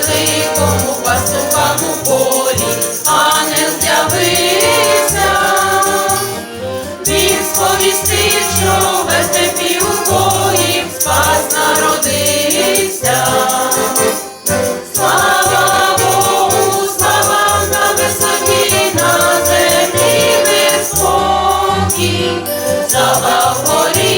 Великому пастухам у полі, ангел з'явився. Він сповістив, що у бої спас народився. Слава Богу, слава на висоті, на землі мир спокій, слава вгорі,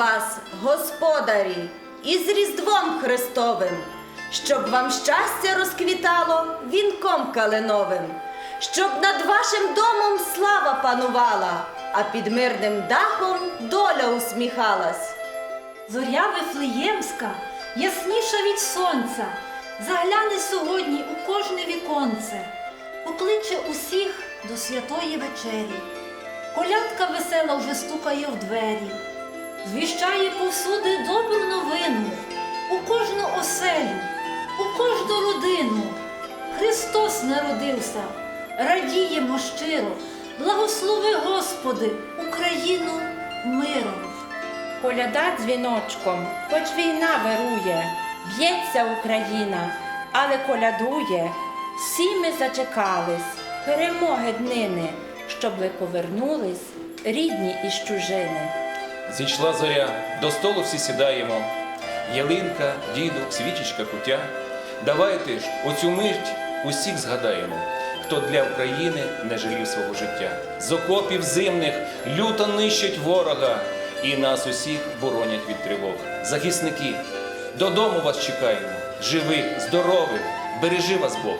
вас, господарі, із Різдвом Христовим, щоб вам щастя розквітало вінком калиновим, щоб над вашим домом слава панувала, а під мирним дахом доля усміхалась. Зоря Вифлеємська, ясніша від сонця, загляне сьогодні у кожне віконце, покличе усіх до святої вечері. Колядка весела вже стукає в двері, звіщає повсюди добру новину, у кожну оселю, у кожну родину. Христос народився, радіємо щиро, благослови Господи, Україну миром. Коляда дзвіночком, хоч війна вирує, б'ється Україна, але колядує. Всі ми зачекались перемоги днини, щоб ви повернулись, рідні із чужини. Зійшла зоря, до столу всі сідаємо. Ялинка, дідок, свічечка, кутя. Давайте ж у цю мить усіх згадаємо, хто для України не жалів свого життя. З окопів зимних люто нищать ворога і нас усіх боронять від тривог. Захисники, додому вас чекаємо, живих, здорових, бережи вас Бог.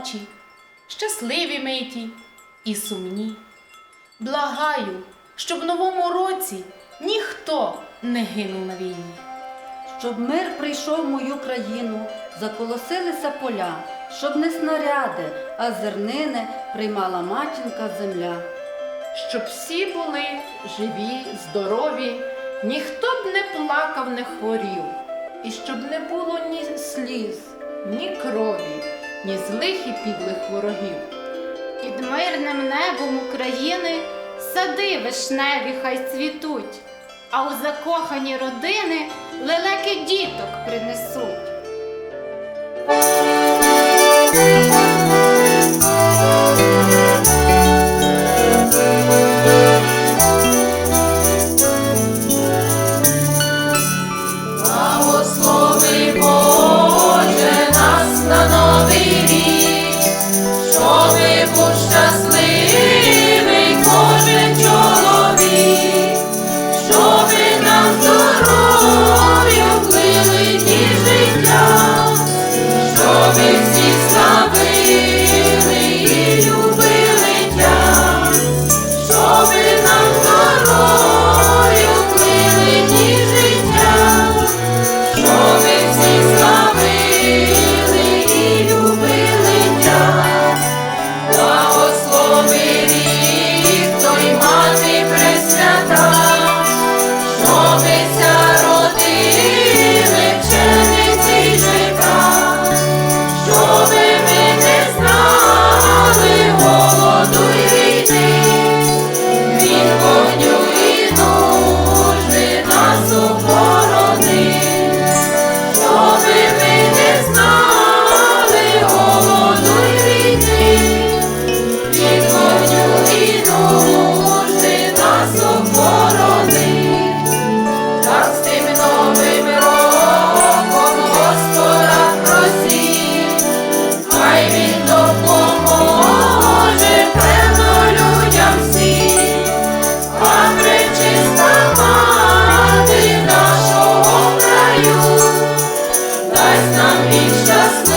Ночі, щасливі миті і сумні. Благаю, щоб в новому році ніхто не гинув на війні. Щоб мир прийшов в мою країну, заколосилися поля, щоб не снаряди, а зернини приймала матінка земля. Щоб всі були живі, здорові, ніхто б не плакав, не хворів, і щоб не було ні сліз, ні крові, ні злих і підлих ворогів. Під мирним небом України сади вишневі хай цвітуть, а у закохані родини лелеки діток принесуть. Щоби нам річ щасливо.